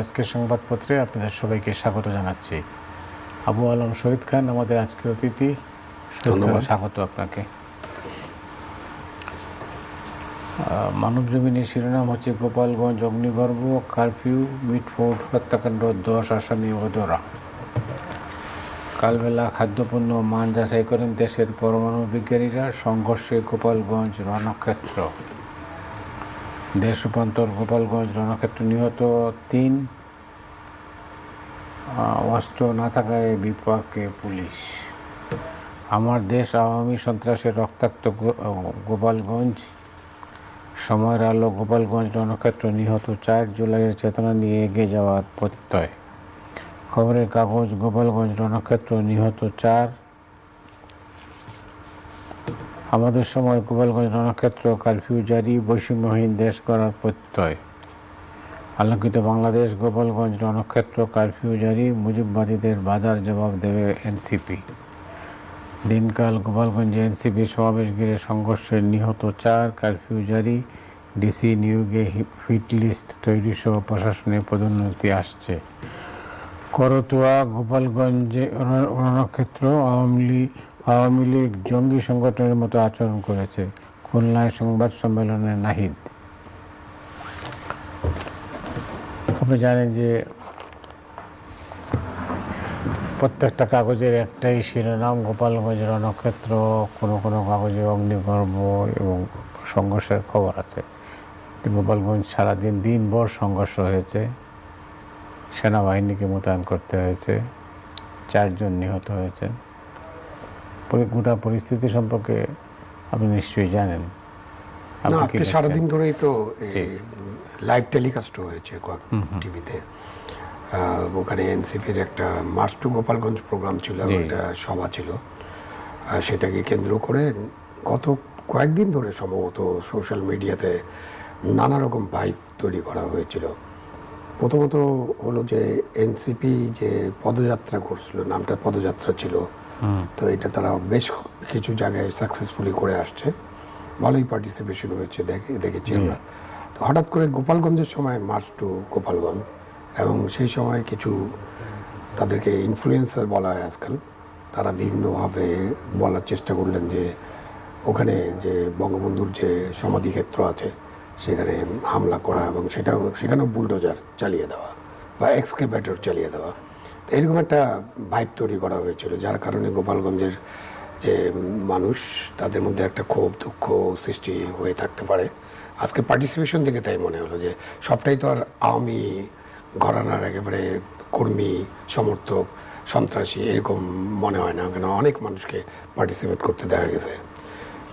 আজকের সংবাদপত্রে আপনাদের সবাইকে স্বাগত জানাচ্ছি। আবু আলম শহীদ খান আমাদের আজকের অতিথি। ধন্যবাদ। স্বাগত আপনাকে। মানব জমিনের শিরোনাম হচ্ছে গোপালগঞ্জ অগ্নিগর্ভ কারফিউ মিটফোর্ড হত্যাকাণ্ড দশ আসামি ও দোরা কালবেলা খাদ্যপণ্য মান যাচাই করেন দেশের পরমাণু বিজ্ঞানীরা। সংঘর্ষে গোপালগঞ্জ রণক্ষেত্র। দেশ রূপান্তর গোপালগঞ্জ রণক্ষেত্র নিহত তিন। অস্ত্র না থাকায় বিপাকে পুলিশ। আমার দেশ আওয়ামী সন্ত্রাসের রক্তাক্ত গোপালগঞ্জ। সময়ের আলো গোপালগঞ্জ রণক্ষেত্র নিহত চার জুলাইয়ের চেতনা নিয়ে এগিয়ে যাওয়ার প্রত্যয়। খবরের কাগজ গোপালগঞ্জ রণক্ষেত্র নিহত চার। আমাদের সময় গোপালগঞ্জ রণক্ষেত্র, কারফিউ, জারি বৈষম্যহীন দেশ গড়ার প্রত্যয়। আলোকিত বাংলাদেশ, গোপালগঞ্জ রণক্ষেত্র, কারফিউ, জারি, মুজিববাদীদের বাধার জবাব দেবে এনসিপি। দিনকাল গোপালগঞ্জে এনসিপি সমাবেশ ঘিরে সংঘর্ষে নিহত চার, কারফিউ, জারি, ডিসি নিয়োগে হিট লিস্ট তৈরি সহ প্রশাসনে পদোন্নতি আসছে। করতোয়া, গোপালগঞ্জে রণ- রণক্ষেত্র, আওয়ামী লীগ আওয়ামী লীগ জঙ্গি সংগঠনের মতো আচরণ করেছে, খুলনায় সংবাদ সম্মেলনে নাহিদ। আপনি জানেন যে প্রত্যেকটা কাগজের একটাই শিরোনাম গোপালগঞ্জ রণক্ষেত্র কোনো কোনো কাগজে অগ্নিগর্ভ এবং সংঘর্ষের খবর আছে। গোপালগঞ্জ সারাদিন, দিনভর সংঘর্ষ হয়েছে, সেনাবাহিনীকে মোতায়েন করতে হয়েছে, চারজন নিহত হয়েছে। পরি- গোটা পরিস্থিতি সম্পর্কে আপনি নিশ্চয়ই জানেন। না আজকে সারাদিন ধরেই তো লাইভ টেলিকাস্ট হয়েছে টিভিতে। ওখানে এনসিপির একটা মার্চ টু গোপালগঞ্জ প্রোগ্রাম ছিল একটা সভা ছিল। সেটাকে কেন্দ্র করে গত কয়েকদিন ধরে সম্ভবত সোশ্যাল মিডিয়াতে নানা রকম ভাইব তৈরি করা হয়েছিল। প্রথমত হলো যে এনসিপি যে পদযাত্রা করছিল নামটা পদযাত্রা ছিল তো এটা তারা বেশ কিছু জায়গায় সাকসেসফুলি করে আসছে। ভালোই পার্টিসিপেশন হয়েছে দেখে দেখেছি আমরা। তো হঠাৎ করে গোপালগঞ্জের সময় মার্চ টু গোপালগঞ্জ এবং সেই সময় কিছু তাদেরকে ইনফ্লুয়েন্সার বলা হয় আজকাল। তারা বিভিন্নভাবে বলার চেষ্টা করলেন যে ওখানে যে বঙ্গবন্ধুর যে সমাধিক্ষেত্র আছে সেখানে হামলা করা এবং সেটাও সেখানেও বুলডোজার চালিয়ে দেওয়া বা এক্সকেভেটর চালিয়ে দেওয়া। এরকম একটা ভাইব তৈরি করা হয়েছিল, যার কারণে গোপালগঞ্জের যে মানুষ, তাদের মধ্যে একটা ক্ষোভ, দুঃখ সৃষ্টি হয়ে থাকতে পারে। আজকে পার্টিসিপেশন দেখে তাই মনে হলো যে, সবটাই তো আর আওয়ামী ঘরানার একেবারে কর্মী, সমর্থক, সন্ত্রাসী এরকম মনে হয় না, কেন অনেক মানুষকে পার্টিসিপেট করতে দেখা গেছে।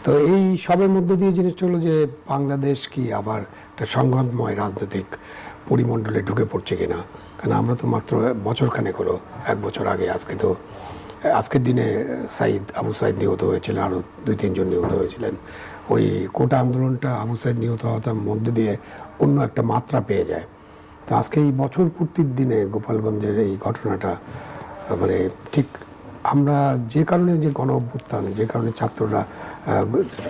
তো এই সবের মধ্য দিয়ে জিনিসটা হলো যে, বাংলাদেশ কি আবার একটা সংঘাতময় রাজনৈতিক পরিমণ্ডলে ঢুকে পড়ছে কিনা? কারণ আমরা তো মাত্র বছরখানেক হলো, এক বছর আগে আজকে তো, আজকের দিনে সাইদ আবু সাইদ নিহত হয়েছিলেন আরও দুই তিনজন নিহত হয়েছিলেন। ওই কোটা আন্দোলনটা আবু সাইদ নিহত হওয়ার মধ্যে দিয়ে অন্য একটা মাত্রা পেয়ে যায়। তো আজকে এই বছর পূর্তির দিনে গোপালগঞ্জের এই ঘটনাটা মানে ঠিক আমরা যে কারণে যে গণ অভ্যুত্থান, যে কারণে ছাত্ররা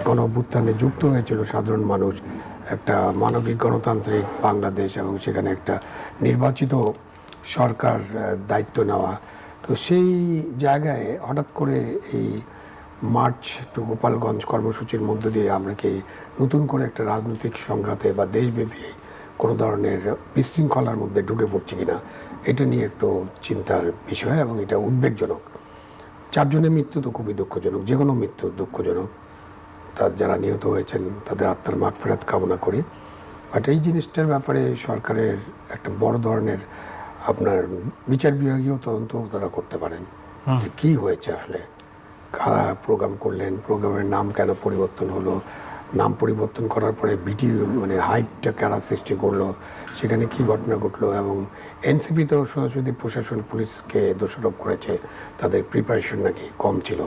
গণ অভ্যুত্থানে যুক্ত হয়েছিল সাধারণ মানুষ, একটা মানবিক গণতান্ত্রিক বাংলাদেশ এবং সেখানে একটা নির্বাচিত সরকার দায়িত্ব নেওয়া। তো সেই জায়গায় হঠাৎ করে এই মার্চ টু গোপালগঞ্জ কর্মসূচির মধ্য দিয়ে আমরা কি নতুন করে একটা রাজনৈতিক সংঘাতে বা দেশব্যাপী কোনো ধরনের বিশৃঙ্খলার মধ্যে ঢুকে পড়ছে কিনা, এটা নিয়ে একটু চিন্তার বিষয় এবং এটা উদ্বেগজনক। চারজনের মৃত্যু তো খুবই দুঃখজনক যে কোনো মৃত্যু দুঃখজনক। তার যারা নিহত হয়েছেন তাদের আত্মার মাঠ ফেরাত কামনা করি। বাট এই জিনিসটার ব্যাপারে সরকারের একটা বড় ধরনের আপনার বিচার বিভাগীয় তদন্ত তারা করতে পারেন। কি কী হয়েছে আসলে? কারা প্রোগ্রাম করলেন? প্রোগ্রামের নাম কেন পরিবর্তন হলো? নাম পরিবর্তন করার পরে ভিডিও মানে হাইপটা কারা সৃষ্টি করল, সেখানে কি ঘটনা ঘটলো এবং এনসিপি তো সরাসরি প্রশাসন পুলিশকে দোষারোপ করেছে, তাদের প্রিপারেশন নাকি কম ছিল।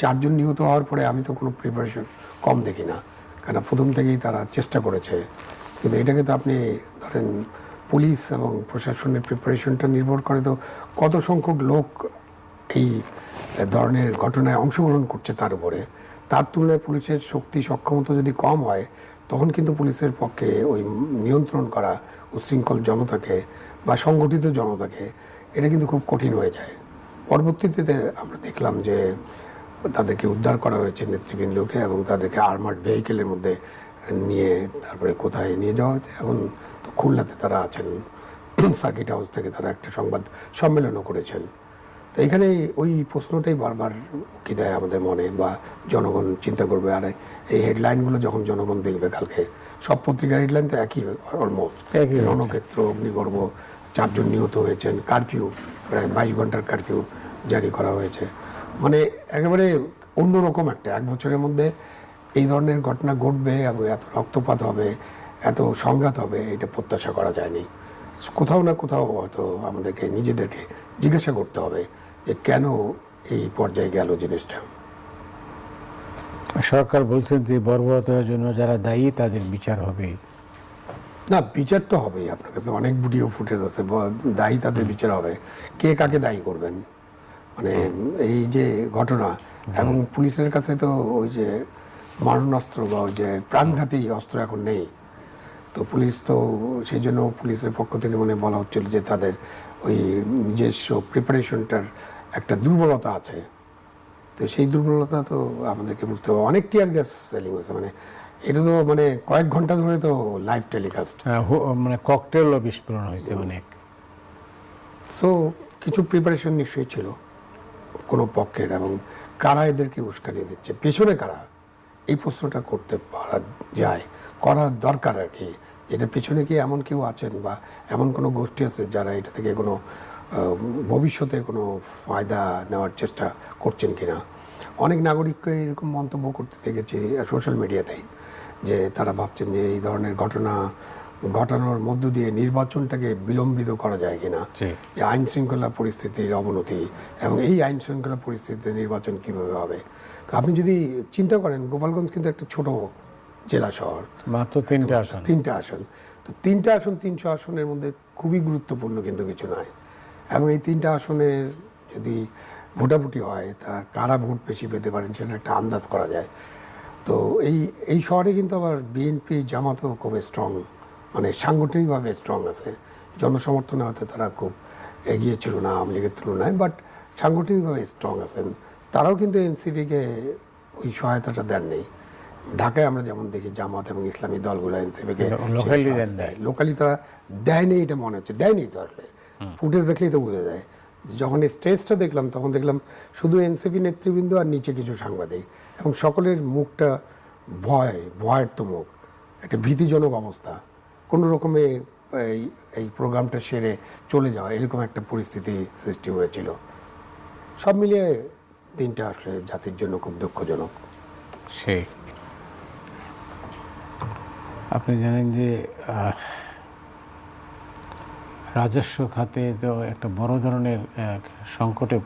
চারজন নিহত হওয়ার পরে আমি তো কোনো প্রিপারেশন কম দেখি না কারণ প্রথম থেকেই তারা চেষ্টা করেছে। কিন্তু এটাকে তো আপনি ধরেন পুলিশ এবং প্রশাসনের প্রিপারেশনটা নির্ভর করে তো কত সংখ্যক লোক এই ধরনের ঘটনায় অংশগ্রহণ করছে তার উপরে। তার তুলনায় পুলিশের শক্তি, সক্ষমতা যদি কম হয়, তখন কিন্তু পুলিশের পক্ষে ওই নিয়ন্ত্রণ করা উচ্ছৃঙ্খল জনতাকে বা সংগঠিত জনতাকে এটা কিন্তু খুব কঠিন হয়ে যায়। পরবর্তীতে আমরা দেখলাম যে তাদেরকে উদ্ধার করা হয়েছে নেতৃবৃন্দকে এবং তাদেরকে আর্মার্ড ভেহিকেলের মধ্যে নিয়ে তারপরে কোথায় নিয়ে যাওয়া হয়েছে। এখন তো খুলনাতে তারা আছেন। সার্কিট হাউস থেকে তারা একটা সংবাদ সম্মেলনও করেছেন। তো এখানে ওই প্রশ্নটাই বারবার উকি দেয় আমাদের মনে বা জনগণ চিন্তা করবে আর এই হেডলাইনগুলো যখন জনগণ দেখবে কালকে সব পত্রিকার হেডলাইন তো একই অলমোস্ট। রণক্ষেত্র অগ্নিগর্ভ চারজন নিহত হয়েছেন কারফিউ প্রায় বাইশ ঘণ্টার কারফিউ জারি করা হয়েছে। মানে একেবারে অন্যরকম একটা এক বছরের মধ্যে এই ধরনের ঘটনা ঘটবে এবং এত রক্তপাত হবে এত সংঘাত হবে এটা প্রত্যাশা করা যায়নি। কোথাও না কোথাও হয়তো আমাদেরকে নিজেদেরকে জিজ্ঞাসা করতে হবে যে কেন এই পর্যায়ে গেল জিনিসটা। সরকার বলছেন যে বর্বরতার জন্য যারা দায়ী তাদের বিচার হবে। না বিচার তো হবেই আপনার কাছে অনেক ভিডিও ফুটেজ আছে দায়ী তাদের বিচার হবে। কে কাকে দায়ী করবেন? মানে এই যে ঘটনা এবং পুলিশের কাছে তো ওই যে মারণাস্ত্র বা ওই যে প্রাণঘাতী অস্ত্র এখন নেই। তো পুলিশ তো সেই জন্য পুলিশের পক্ষ থেকে মানে বলা হচ্ছিল যে তাদের ওই নিজস্ব প্রিপারেশনটার একটা দুর্বলতা আছে। তো সেই দুর্বলতা তো আমাদেরকে বুঝতে হবে। অনেক টিয়ার গ্যাস সেলিং হয়েছে। মানে এটা তো মানে কয়েক ঘণ্টা ধরে তো লাইভ টেলিকাস্ট আহ, মানে ককটেল বিস্ফোরণ হয়েছে অনেক। সো কিছু প্রিপারেশন নিশ্চয়ই ছিল কোনো পক্ষের এবং কারা এদেরকে উস্কানি দিচ্ছে? পেছনে কারা? এই প্রশ্নটা করতে পারা যায়, করার দরকার আর কি। এটা পিছনে কি এমন কেউ আছেন বা এমন কোনো গোষ্ঠী আছে যারা এটা থেকে কোনো ভবিষ্যতে কোনো ফায়দা নেওয়ার চেষ্টা করছেন কি না অনেক নাগরিককে এরকম মন্তব্য করতে দেখেছি সোশ্যাল মিডিয়াতেই যে তারা ভাবছেন যে এই ধরনের ঘটনা ঘটানোর মধ্য দিয়ে নির্বাচনটাকে বিলম্বিত করা যায় কিনা। যে আইন শৃঙ্খলা পরিস্থিতির অবনতি এবং এই আইন শৃঙ্খলা পরিস্থিতিতে নির্বাচন কীভাবে হবে। তো আপনি যদি চিন্তা করেন গোপালগঞ্জ কিন্তু একটা ছোট জেলা শহর। মাত্র তিনটে আসন। তিনটা আসন। তো তিনটা আসন তিনশো আসনের মধ্যে খুবই গুরুত্বপূর্ণ কিন্তু কিছু নয়। এবং এই তিনটা আসনের যদি ভোটাভুটি হয় তার কারা ভোট বেশি পেতে পারেন সেটা একটা আন্দাজ করা যায়। তো এই এই শহরে কিন্তু আবার বিএনপি জামাতও খুব স্ট্রং মানে সাংগঠনিকভাবে স্ট্রং আছে। জনসমর্থনে হয়তো তারা খুব এগিয়ে ছিল না আওয়ামী লীগের তুলনায় বাট সাংগঠনিকভাবে স্ট্রং আছেন। তারাও কিন্তু এনসিপিকে ওই সহায়তাটা দেননি। ঢাকায় আমরা যেমন দেখি জামাত এবং ইসলামী দলগুলো এনসিপিকে দেন। লোকালি তারা দেয়নি এটা মনে হচ্ছে। দেয়নি তো আসলে। ফুটেজ দেখলেই তো বোঝা যায়। যখন এই স্টেজটা দেখলাম তখন দেখলাম শুধু এনসিপি নেতৃবৃন্দ আর নিচে কিছু সাংবাদিক এবং সকলের মুখটা ভয় ভয়ের তো মুখ। একটা ভীতিজনক অবস্থা। কোনো রকমে এই এই প্রোগ্রামটা সেরে চলে যাওয়া এরকম একটা পরিস্থিতি সৃষ্টি হয়েছিল। সব মিলিয়ে দিনটা আসলে জাতির জন্য খুব দুঃখজনক। সেই আপনি জানেন যে রাজস্ব খাতে তো একটা বড় ধরনের সংকটে